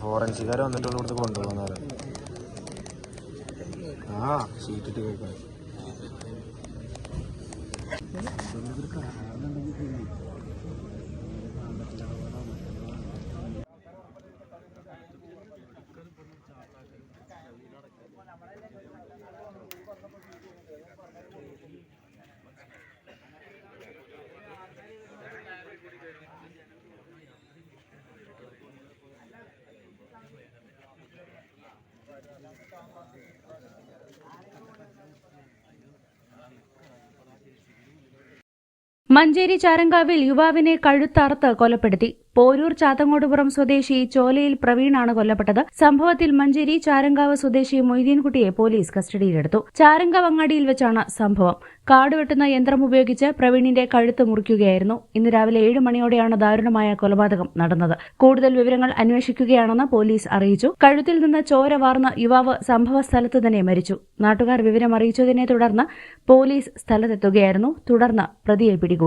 ഫോറൻസിക്കാർ വന്നിട്ടുള്ള ഇവിടുത്തെ കൊണ്ടുപോകുന്ന ആ ഷീറ്റിട്ട് കഴിക്കാൻ മഞ്ചേരി ചാരങ്കാവിൽ യുവാവിനെ കഴുത്തറുത്ത് കൊലപ്പെടുത്തി. പോരൂർ ചാത്തങ്ങോടുപുറം സ്വദേശി ചോലയിൽ പ്രവീണാണ് കൊല്ലപ്പെട്ടത്. സംഭവത്തിൽ മഞ്ചേരി ചാരങ്കാവ് സ്വദേശി മൊയ്തീൻകുട്ടിയെ പോലീസ് കസ്റ്റഡിയിലെടുത്തു. ചാരങ്കാവ് അങ്ങാടിയിൽ വെച്ചാണ് സംഭവം. കാടുവെട്ടുന്ന യന്ത്രം ഉപയോഗിച്ച് പ്രവീണിന്റെ കഴുത്ത് മുറിക്കുകയായിരുന്നു. ഇന്ന് രാവിലെ ഏഴ് മണിയോടെയാണ് ദാരുണമായ കൊലപാതകം നടന്നത്. കൂടുതൽ വിവരങ്ങൾ അന്വേഷിക്കുകയാണെന്ന് പോലീസ് അറിയിച്ചു. കഴുത്തിൽ നിന്ന് ചോര വാർന്ന യുവാവ് സംഭവ സ്ഥലത്ത് തന്നെ മരിച്ചു. നാട്ടുകാർ വിവരം അറിയിച്ചതിനെ തുടർന്ന് പോലീസ് സ്ഥലത്തെത്തുകയായിരുന്നു. തുടർന്ന് പ്രതിയെ പിടികൂടി.